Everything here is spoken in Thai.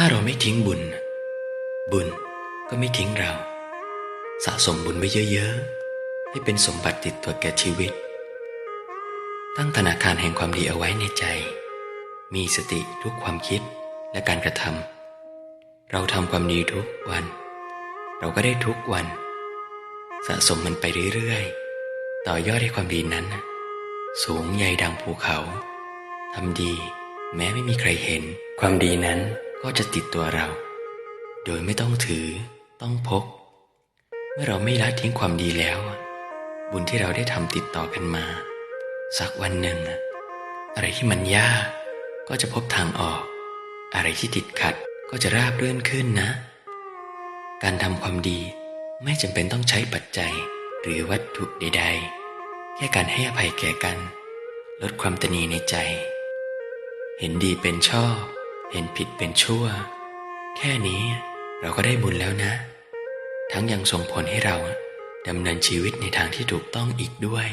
ถ้าเราไม่ทิ้งบุญ บุญก็ไม่ทิ้งเรา สะสมบุญไว้เยอะๆ ให้เป็นสมบัติติดตัวแก่ชีวิต ตั้งธนาคารแห่งความดีเอาไว้ในใจ มีสติทุกความคิดและการกระทำเราทำความดีทุกวัน เราก็ได้ทุกวัน สะสมมันไปเรื่อยๆ ต่อยอดให้ความดีนั้น สูงใหญ่ดังภูเขาทำดี แม้ไม่มีใครเห็นความดีนั้น ก็จะติดตัวเรา โดยไม่ต้องถือ ต้องพก เมื่อเราไม่ละทิ้งความดีแล้ว บุญที่เราได้ทำติดต่อกันมา สักวันหนึ่ง อะไรที่มันยาก ก็จะพบทางออก อะไรที่ติดขัดก็จะราบเรื่อนขึ้นนะ การทำความดีไม่จำเป็นต้องใช้ปัจจัยหรือวัตถุใด ๆ แค่การให้อภัยแก่กัน ลดความตนีในใจ เห็นดีเป็นชอบ เห็นผิดเป็นชั่ว แค่นี้เราก็ได้บุญแล้วนะ ทั้งยังส่งผลให้เราดำเนินชีวิตในทางที่ถูกต้องอีกด้วย